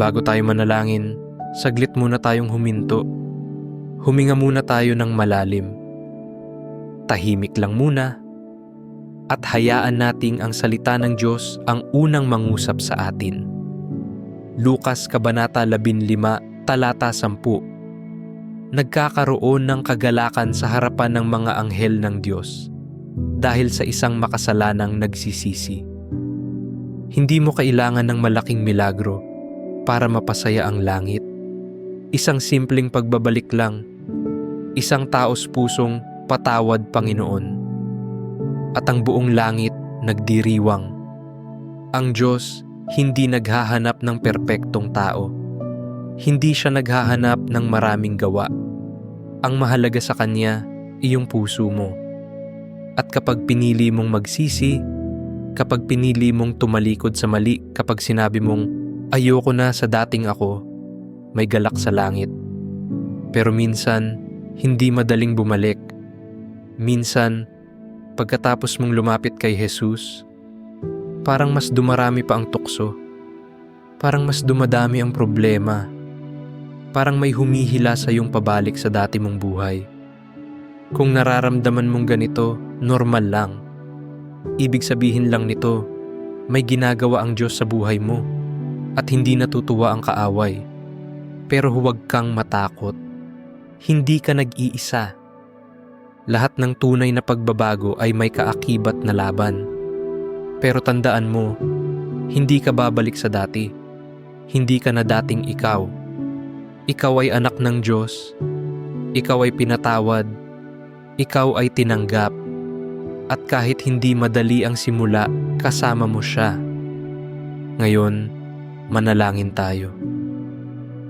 Bago tayo manalangin, saglit muna tayong huminto. Huminga muna tayo ng malalim. Tahimik lang muna at hayaan nating ang salita ng Diyos ang unang mangusap sa atin. Lukas Kabanata 15, Talata 10 Nagkakaroon ng kagalakan sa harapan ng mga anghel ng Diyos dahil sa isang makasalanang nagsisisi. Hindi mo kailangan ng malaking milagro para mapasaya ang langit. Isang simpleng pagbabalik lang, isang taos pusong patawad Panginoon. At ang buong langit nagdiriwang. Ang Diyos hindi naghahanap ng perpektong tao. Hindi siya naghahanap ng maraming gawa. Ang mahalaga sa Kanya, iyong puso mo. At kapag pinili mong magsisi, kapag pinili mong tumalikod sa mali, kapag sinabi mong, ayoko na sa dating ako, may galak sa langit. Pero minsan, hindi madaling bumalik. Minsan, pagkatapos mong lumapit kay Jesus, parang mas dumarami pa ang tukso. Parang mas dumadami ang problema. Parang may humihila sa iyong pabalik sa dati mong buhay. Kung nararamdaman mong ganito, normal lang. Ibig sabihin lang nito, may ginagawa ang Diyos sa buhay mo at hindi natutuwa ang kaaway. Pero huwag kang matakot. Hindi ka nag-iisa. Lahat ng tunay na pagbabago ay may kaakibat na laban. Pero tandaan mo, hindi ka babalik sa dati. Hindi ka na dating ikaw. Ikaw ay anak ng Diyos. Ikaw ay pinatawad. Ikaw ay tinanggap. At kahit hindi madali ang simula, kasama mo siya. Ngayon, manalangin tayo.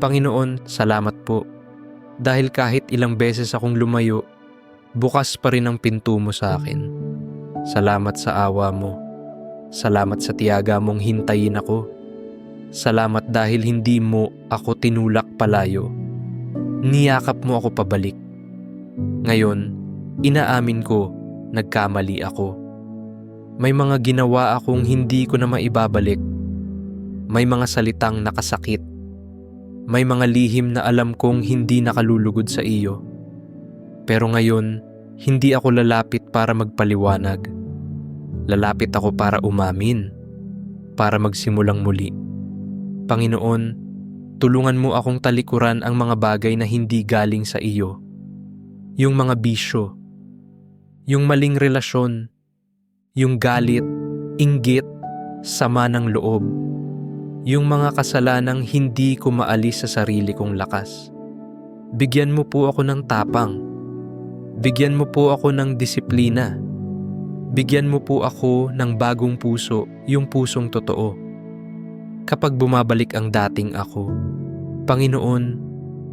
Panginoon, salamat po. Dahil kahit ilang beses akong lumayo, bukas pa rin ang pinto mo sa akin. Salamat sa awa mo. Salamat sa tiyaga mong hintayin ako. Salamat dahil hindi mo ako tinulak palayo. Niyakap mo ako pabalik. Ngayon, inaamin ko, nagkamali ako. May mga ginawa akong hindi ko na maibabalik. May mga salitang nakasakit. May mga lihim na alam kong hindi nakalulugod sa iyo. Pero ngayon, hindi ako lalapit para magpaliwanag. Lalapit ako para umamin, para magsimulang muli. Panginoon, tulungan mo akong talikuran ang mga bagay na hindi galing sa iyo. Yung mga bisyo, yung maling relasyon, yung galit, inggit, sama ng loob, yung mga kasalanang hindi ko maalis sa sarili kong lakas. Bigyan mo po ako ng tapang. Bigyan mo po ako ng disiplina. Bigyan mo po ako ng bagong puso, yung pusong totoo. Kapag bumabalik ang dating ako, Panginoon,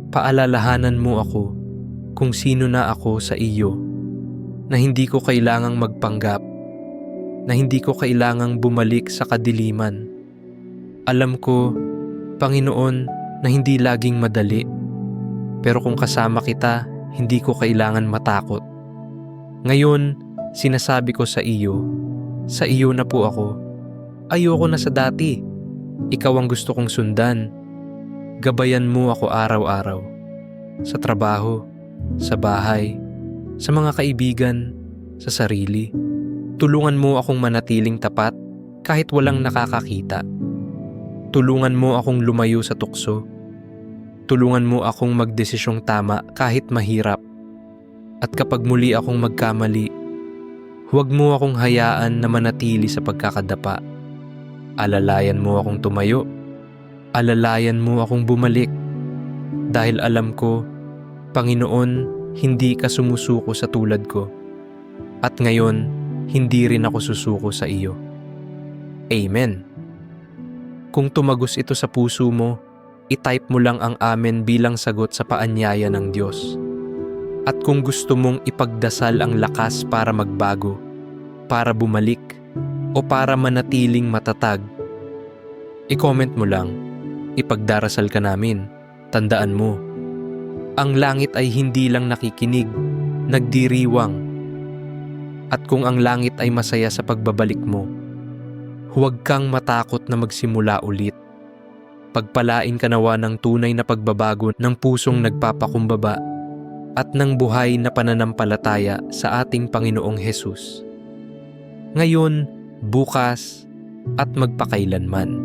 paalalahanan mo ako kung sino na ako sa iyo, na hindi ko kailangang magpanggap, na hindi ko kailangang bumalik sa kadiliman. Alam ko, Panginoon, na hindi laging madali, pero kung kasama kita, hindi ko kailangan matakot. Ngayon, sinasabi ko sa iyo, sa iyo na po ako. Ayoko na sa dati. Ikaw ang gusto kong sundan. Gabayan mo ako araw-araw. Sa trabaho, sa bahay, sa mga kaibigan, sa sarili. Tulungan mo akong manatiling tapat kahit walang nakakakita. Tulungan mo akong lumayo sa tukso. Tulungan mo akong magdesisyong tama kahit mahirap. At kapag muli akong magkamali, huwag mo akong hayaan na manatili sa pagkakadapa. Alalayan mo akong tumayo. Alalayan mo akong bumalik. Dahil alam ko, Panginoon, hindi ka sumusuko sa tulad ko. At ngayon, hindi rin ako susuko sa iyo. Amen. Kung tumagos ito sa puso mo, itype mo lang ang amen bilang sagot sa paanyaya ng Diyos. At kung gusto mong ipagdasal ang lakas para magbago, para bumalik, o para manatiling matatag, i-comment mo lang, ipagdarasal ka namin, tandaan mo, ang langit ay hindi lang nakikinig, nagdiriwang. At kung ang langit ay masaya sa pagbabalik mo, huwag kang matakot na magsimula ulit. Pagpalain ka nawa ng tunay na pagbabago ng pusong nagpapakumbaba at ng buhay na pananampalataya sa ating Panginoong Hesus. Ngayon, bukas, at magpakailanman.